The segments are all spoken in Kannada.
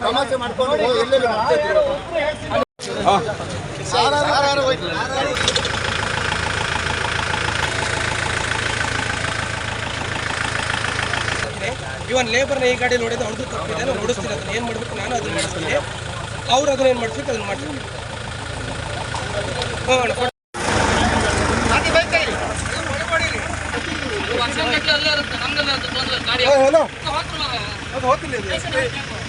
ತಮಾಷೆ ಮಾಡ್ಕೊಂಡು ಎಲ್ಲೆಲ್ಲಿ? ಇವನ್ ಲೇಬರ್ನ ಈ ಗಾಡಿ ನೋಡಿದ್ರೆ ಅವ್ರದ್ದು ತಪ್ಪಿದೆ ನಾನು ಓಡಿಸ್ತೀನಿ ಅದನ್ನ ಏನು ಮಾಡಬೇಕು ನಾನು ಅದನ್ನ ಮಾಡಿಸ್ತೀನಿ. ಅವ್ರು ಅದನ್ನ ಏನು ಮಾಡ್ಬೇಕು ಅದನ್ನ ಮಾಡ್ತೀನಿ ಹ್ಞೂ ಅಣ್ಣ, ಕೊಡು.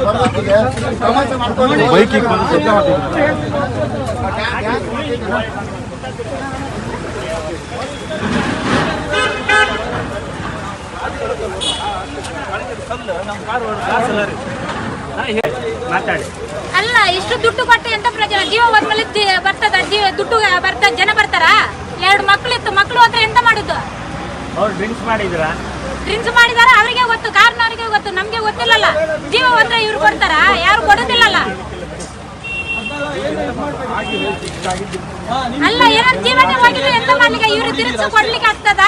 ಬರೋ ಹೊತ್ತಿಗೆ ತಮಾಷೆ ಮಾಡ್ಕೊಂಡು ಮಾತಾಡಿ ಅಲ್ಲ ಇಷ್ಟು ದುಡ್ಡು ಕೊಟ್ಟು ಎಂತ ಪ್ರಯೋಜನ? ಜೀವ ಹೋದ್ಮೇಲೆ ಜಿ- ಬರ್ತದ? ಜೀವ ದುಡ್ಡು ಬರ್ತದ ಜನ ಬರ್ತಾರ? ಎರಡು ಮಕ್ಳು ಇತ್ತು. ಮಕ್ಳು ಹತ್ರ ಎಂತ ಮಾಡಿದ್ದು ಅವ್ರು ಡ್ರಿಂಕ್ಸ್ ಮಾಡಿದ್ರ? ಡ್ರಿಂಕ್ಸ್ ಮಾಡಿದಾರ? ಅವರಿಗೆ ಗೊತ್ತು. ಕಾರ್ನವರಿಗೆ ಗೊತ್ತು. ನಮ್ಗೆ ಗೊತ್ತಿಲ್ಲಲ್ಲ. ಜೀವ ಹೋದ್ರೆ ಇವ್ರು ಕೊಡ್ತಾರ ಯಾರು ಕೊಡೋದಿಲ್ಲ ಅಲ್ಲ ಏನಾದ್ರು ಜೀವನ ಹೋಗಿದ್ರೆ ಎಂತ ಮಾಡ್ಲಿಕ್ಕೆ? ಇವ್ರು ತಿರುಗಿಸಿ ಕೊಡ್ಲಿಕ್ಕೆ ಆಗ್ತದ?